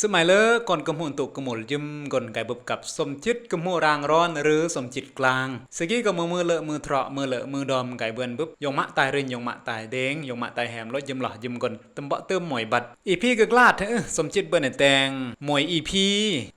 สมัยเลอก่อนกำมุนตุกกมุลยึมก่อนไก่บุบกับสมจิตกมูรางร้อนหรือสมจิตกลางสกี้ก็มือมือเลอะมือเถาะมือเลอะมือดอมไก่เบือนบุบยงมะตายรินยงมะตายเด้งยงมะตายแหมรถยึมหล่อยึมก่อนตำเบาะเติมหมวยบัดอีพีก็กลาดเถอะสมจิตเบือนแตงหมวยอีพี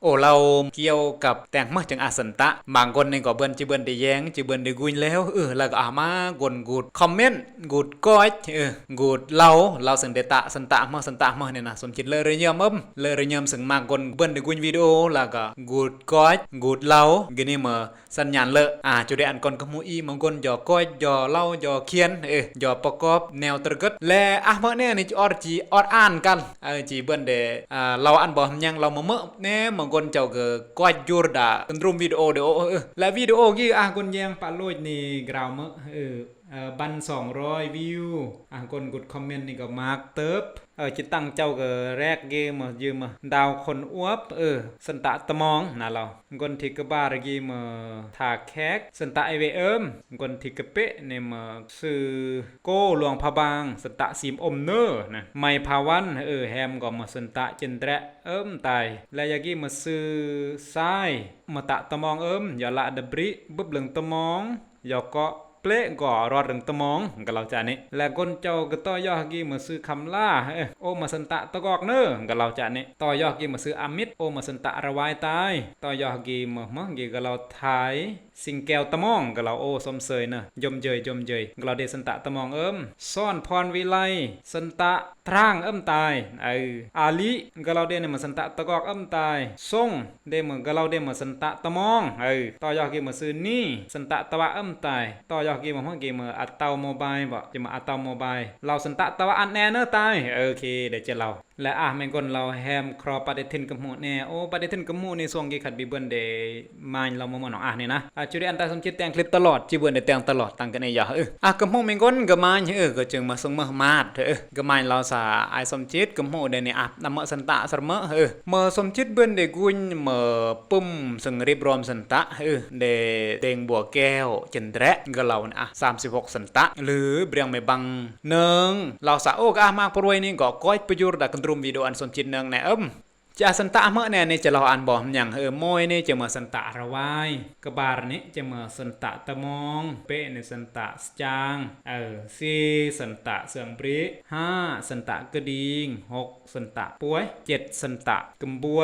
โอเราเกี่ยวกับแตงมาจังอาสันตะบางคนนี่ก็เบือนจิเบือนได้แย้งจิเบือนได้กุยแล้วเออแล้วก็อามากนกูดคอมเมนต์กูดก้อยเออกูดเราเราสังเดตะสันตะมาสันตะมาเนี่ยนะสมจิตเลยเรียมมเลยเรียมสึงมากนเบือนได้กุยวิดีโอล้วก็กูดก้อยกูดเรากินี่มาสัญญาณเลอะอ่าจุดอันก่อนก็มูอีบางคนย่อก้อยย่อเล่าย่อเขียนเออย่อประกอบแนวตระกึดและอะเมื่อเนี่ยนี่ออดจีออดอ่านกันเออจีเบือนเดอ่าเราอันบ่ยังเรามาเมื่อเนี่ยบางคนเจ้าก็ก้อยยูรดากันรุมวิดีโอเดียวเออและวิดีโอกี้อะคนยังปาลุยนี่กราวเมื่อเออเอ่อบัน200วิวอะคนกดคอมเมนต์นี่ก็มาร์กเติบ เออจิตตั้งเจ้าก็แรกเกมยืมดาวคนอวบเออสันตะตมองนะเราคนที่กบาระกีมาถาแคกสันตะไอเวเอิมคนที่กะเปะเนี่ยมาซื้อโก้หลวงพะบางสันตะสีมอมเนอร์นะไม่ภาวันเออแฮมก็มาสันตะจินแตระเอิมตายและยากีมาซื้อทรายมาตะตมองเอิมอย่าละดบริบึบเหลืองตมองอย่าเกาะ เปลก็รอดรึงตมองก็เราจานี่และก้นเจ้าก็ต่อยอกี้มาซื้อคำล่าเอโอมาสันตะตะกอกเนอก็เราจานี่ต่อยอกี้มาซื้ออามิดโอมาสันตะระวายตายต่อยอกี้มาเมื่อกี้ก็เราทายสิงแก้วตะมองก็เราโอสมเสยเนอะยมเจยยมเจยก็เราเดสันตะตะมองเอิมซ่อนพรวิไลสันตะทรางเอิมตายเอออาลีก็เราเดนมาสันตะตะกอกเอิมตายส่งเดมือก็เราเดมาสันตะตะมองเออต่อยอกี้มาซื้อนี่สันตะตะวะเอิมตายต่อยอกี้มาเมื่อกี้มาอัตเตาโมบายบ่จะมาอัตเตาโมบายเราสันตะตะวะอันแน่เนอะตายโอเคเดี๋ยวจะเราและอะแมงกนเราแฮมครอปฏิทินกับหมูแน่โอ้ปฏิทินกับหมูในส่วงกี่ขัดบีเบินเดย์มาเรามามาหนองอะนี่ยนะอะจุดอันตาสมจิตแต่งคลิปตลอดจีเบินได้แต่งตลอดตั้งกันในอย่าเอออะกับหมูแมงกนกับมาเออก็จึงมาส่งมามาดเออกับมาเราสาไอสมจิตกับหมูเดนี่อะนำมาสันตะสมะเออเมื่อสมจิตเบินได้กุญเมื่อปุ่มสังรีบรวมสันตะเออเดเตงบัวแก้วจันแระก็เราอะ36สันตะหรือเบียงไม่บังเนืองเราสาโอกอะมากปรวยนี่ก็ก้อยประยุทธ์ดักรุมวิดีโออันสมจิตเนืองแน่เอิมจะสันตะเมื่อเนี่ยนี่จะเราอ่านบอกอย่างเออมอยนี่จะมาสันตะระวายกบาร์นี่จะมาสันตะตะมองเป้ในสันตะจางเออสี่สันตะเสียงปริห้าสันตะกระดิ่งหกสันตะป่วยเจ็ดสันตะกำบัว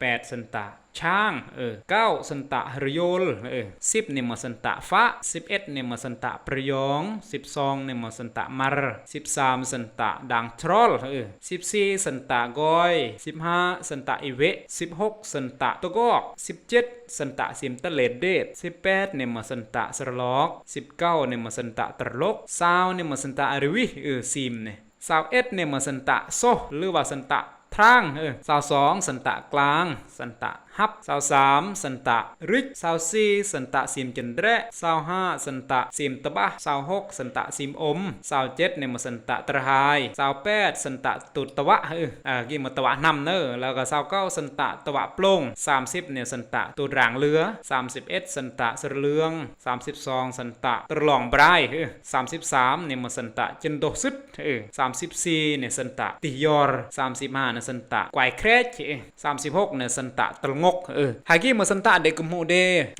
แปดสันตะ ช้างเออเก้าสันตะหรโยลเออสิบเนี่ยมสันตะฟ้าสิบเอ็ดเนี่ยมสันตะประยองสิบสองเนี่ยมสันตะมารสิบสามสันตะดังทรอลเออสิบสี่สันตะกอยสิบห้าสันตะอิเวสิบหกสันตะตะกอกสิบเจ็ดสันตะสิมตะเลดเดดสิบแปดเนี่ยมสันตะสรลอกสิบเก้าเนี่ยมสันตะตรลกสาวเนี่ยมสันตะอริวิเออซิมเนี่ยสาวเอ็ดเนี่ยมสันตะโซหรือว่าสันตะ ทรางเออสาวสองสันตะกลาง สันตะ ฮับสาวสามสันตะริกสาวสี่สันตะซิมจันแระสาวห้าสันตะซิมตะบะสาวหกสันตะซิมอมสาวเจ็ดเนี่ยมาสันตะตรหายสาวแปดสันตะตุตะวะเอออ่ากี่มาตะวะนำเนอแล้วก็สาวเก้าสันตะตะวะปร่งสามสิบเนี่ยสันตะตุรางเรือสามสิบเอ็ดสันตะสระเลืองสามสิบสองสันตะตรลองบรายเออสามสิบสามเนี่ยมาสันตะจันโดซึดเออสามสิบสี่เนี่ยสันตะติยอร์สามสิบห้าเนี่ยสันตะไกวแครชเออสามสิบหกเนี่ยสันตะตระงกเออหากี้มาสันตะเด็กกมูเด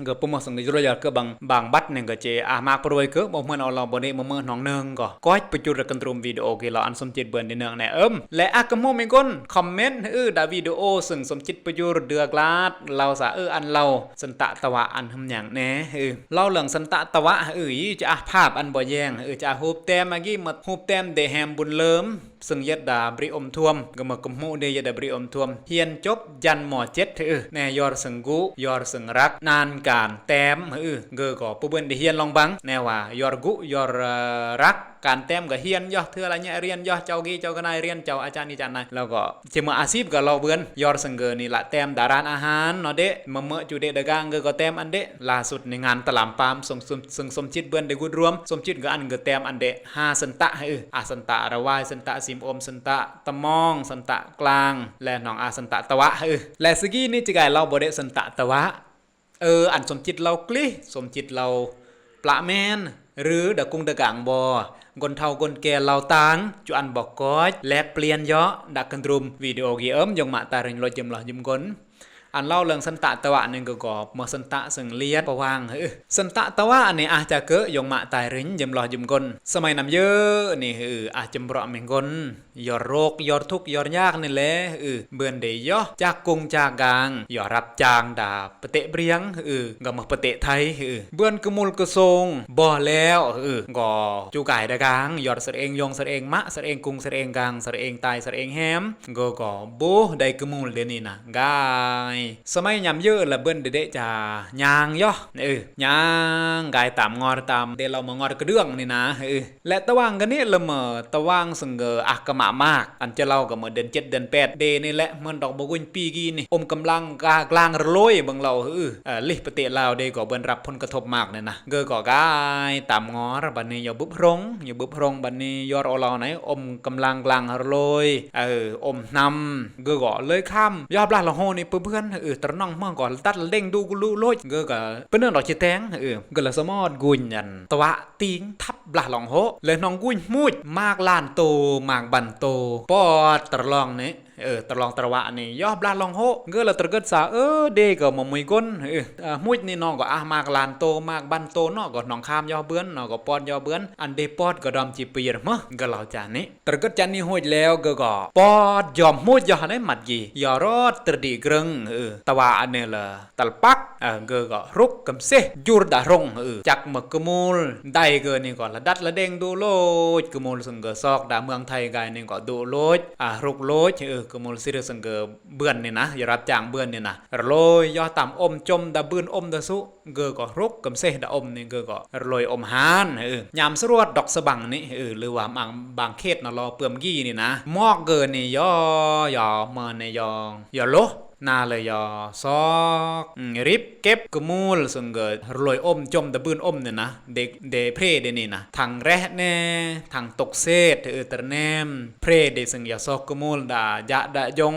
ก็ปุ่มสังเกตรอยก็บางบางบัดเนี่ยก็เจอามากปรวยก็บอกเมื่อเอาเราบนนี้มาเมื่อน้องเนืองก็ก้อยประจุระกันตรมวิดีโอกี่เราอันสมจิตเบิร์นในเนืองแน่เอิมและอากมูเมงก้นคอมเมนต์เออดาวิดีโอซึ่งสมจิตประยุเดือกลาดเราสะเอออันเราสันตะตะวะอันทำอย่างแน่เออเล่าเรื่องสันตะตะวะเออจะอาภาพอันบ่แยงเออจะฮูบแต้มมากี้มาฮูบแต้มเดแฮมบุญเลิมซึ่งยัดดาบริอมท่วมก็มากมหูเดยดาบริอมท่วมเฮียนจบยันหมอเจ็ดเออแน่ยอร์สังกุยอร์สังรักนานการแต้มเออเกอก็ปุบเบิ่นได้เฮียนลองบังแน่ว่ายอร์กุยอร์รักการแต้มก็เฮียนย่อเทื่ออะไรเนี่ยเรียนย่อเจ้ากี้เจ้าก็นายเรียนเจ้าอาจารย์นี่อาจารย์นายแล้วก็จะมาอาชีพก็เราเบิ่นยอร์สังเกอนี่ละแต้มดารานอาหารเนาะเดะมาเมื่อจุเดะดะกางเกอก็แต้มอันเดะล่าสุดในงานตลามปามสมสมซึ่งสมจิตเบิ่นได้กุดรวมสมจิตก็อันก็แต้มอันเดะห้าสันตะเอออาสันตะระวายสันตะสิมอมสันตะตะมองสันตะกลาง และหนองอาสันตะตะวะเออและสกี้นี่จะกลายเราบ่ได้สันตะตะวะเอออันสมจิตเรากลิสมจิตเราปละแมนหรือดะกุงดะกางบอ gon thau gon ke lau tang chu an bok koj lek plian yo dak kan drum video gi om jong ma ta ring lo jem lo jem gon อกีเอิมยงมาตาริงรถยมหลอยิมกน อันเล่าเรื่องสันตะตะวะนึงก็กอบเมื่อสันตะสึงเลียดประวางเฮ้อสันตะตะวะอันนี้อาจจะเกะยงมาตายรินยมรอยิมกนสมัยนำเยอะนี่เอออาจจำเราะเมงกนยอดโรคยอดทุกข์ยอดยากนี่แหละเออเบือนเดยยอจากกงจากกางยอดรับจางดาปะเตะเบรียงเออก็มาปะเตะไทยเออเบือนกะมุลกะทรงบ่แล้วเออก็จูกายดากางยอดสะเองยงสะเองมะสะเองกุงสะเองกางสะเองตายสะเองแฮมก็ก็โบได้กะมุลเดยวนี่นะกาย สมัยยำเยอะละเบิ้นเด็ดๆจะยางย่อเออยางกายตามงอตามเดเรามางอดกระเดื่องนี่นะเออและตะว่างกันนี่ละเมอตะว่างสังเกออักกะมะมาก อันจะเล่ากับเมื่อเดือนเจ็ดเดือนแปดเดนี่แหละเมันดอกบกุนปีกีนี่อมกำลังกากลางระลอยบางเราเออเออลิปะเทศลาวเดก็เบิ้นรับผลกระทบมากเนี่ยนะเกอก็กายตามงอรบัดนี้อย่าบุบรงอย่าบุบรงบัดนี้ยอดอาเราไหนอมกำลังกลางระลอยเอออมนำเกอก็เลยข้ามยอบลาละโหนี่เพื่อนเออตรน้องเมื่อก่อนตัดเล่งดูกูรู้โลดเกอก็เป็นเรื่องดอกจิแตงเออก็ละสมอดกุญยันตะวะติงทับลาหลองโหเลยน้องกุญมุดมากลานโตมากบันโตปอดตรลองเนี่ เออตะลองตะวะนี่ยอบลาลองโหเกอละตระเกิดสาเออเดก็มามุยก้นเออมุดนี่น้องก็อะมากลานโตมากบันโตเนาะก็น้องข้ามยอเบือนเนาะก็ปอดยอเบือนอันเดปอดก็ดอมจีปีรมะก็เหล่าจานนี้ตระเกิดจันนี่ห้วยแล้วก็ก็ปอดยอมมุดยอได้หมัดยียอรอดตระดีกรึงเออตะวะอันนี้ละตลปักเออเกอก็รุกกำเซยูรดารงเออจักมกกมูลได้เกอนี่ก็ละดัดละเด้งดูโลดกมูลสังกอซอกดาเมืองไทยกายนี่ก็ดูโลดอ่ารุกโลดเออกมลซิรสังเกอเบือนเนี่ยนะอย่ารับจ้างเบือนเนี่ยนะลอยยอต่ำอมจมดาบืนอมดาสุเกอก็รุกกำเซดาอมนี่เกอก็ลอยอมหานเออยามสรวดดอกสบังนี่เออหรือว่าบางบางเขตนะรอเปื่อมยี่นี่นะมอกเกินนี่ยอยอเมินในยอยอโลนาเลยยอซอกริบเก็บกมูลสงเกิดรวยอมจมตะบืนอมเนี่ยนะเด็กเดเพรเดนี่นะทางแร่แน่ทางตกเศษเออตะแนมเพรเดสงยาซอกกมูลดายะดะยง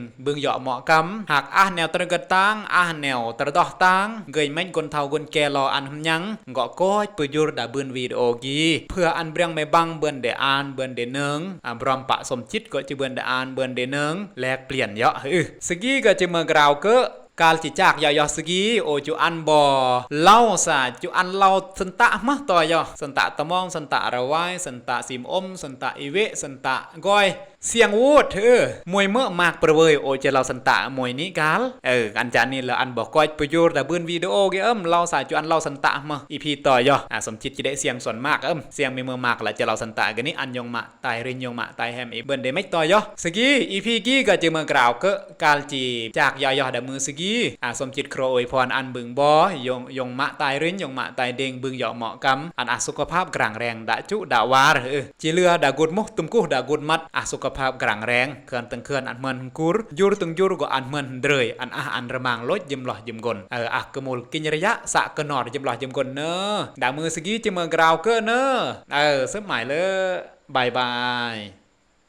បឹងយកមកកំហាក់អះណែវត្រកតាងអះណែវត្រដោះតាងងេញមិនគុនថៅគុនកែលអានហំញ៉ាំងងកកោចពយុរដាបឿនវីដេអូគីភឿអានប្រាំងមេបាំងបឿនដេអានបឿនដេនឹងអាប្រំបៈសុំចិត្តក៏ជាបឿនដេអានបឿនដេនឹងលែកព្រៀនយកអឺសគីក៏ជាមើក្រៅកើកាលជាចាក់យ៉ាយ៉ោះស្គីអូជូអាន់បឡោសាជូអាន់ឡោសន្តៈម៉ះតយ៉ោះសន្តៈត្មងសន្តៈរវ៉ៃសន្តៈស៊ីមអ៊ុំសន្តៈអ៊ីវេសន្តៈកយเด้งเบิ่งเหยงวตระดเออันหำยังเมื่อมานเบิ่นเดเนึงอะบรอมปะสมจิตก็จะเบิ่นเดอ่านเบิ่นเดเนึงแลกเปลี่ยนเลยโอจูอันบอเล่าสันตะมะต่อยอสันตะตะมองสันตะระวายสันตะสิมอมสันตะอีเวสันตะก้อยเสียงวูดเออมวยเมื่อมากประเวยโอจเราสันตะมวยนี้กาลเอออันจานนี่ละอันบอกก้อยประโยชน์แต่บืนวิดีโอเกเอิมเราสาจูอันเราสันตะมาอีพีต่อยออะสมจิตจะได้เสียงส่วนมากเอิมเสียงมีเมื่อมากละจะเราสันตะกันนี้อันยงมาตายรินยงมาตายแฮมอีเบินเดไม่ต่อยอสกีอีพีกี้ก็จะเมื่อกล่าวกะกาลจีจากยอยอดมือสกีอะสมจิตโครอวยพรอันบึงบอยงยงมะตายรินยงมะตายเด้งบึงหยาะเหมาะกำอันอสุขภาพกลางแรงดะจุดาวาเออจีเลือดากุดมุตุมกุดากุดมัดอสุขภาพกลางแรงเคลื่อนตึงเคลื่อนอันเมือนกุรยูรตึงยูรก็อันเมือนเดรยอันอาอันระมังลดยิมหล่อยิมกลเอออักกมูลกินระยะสะกนอดยิมหล่อยิมกลเนอดามือสกี้จะมือกราวเกอเนอเออสมัยเลยบายบาย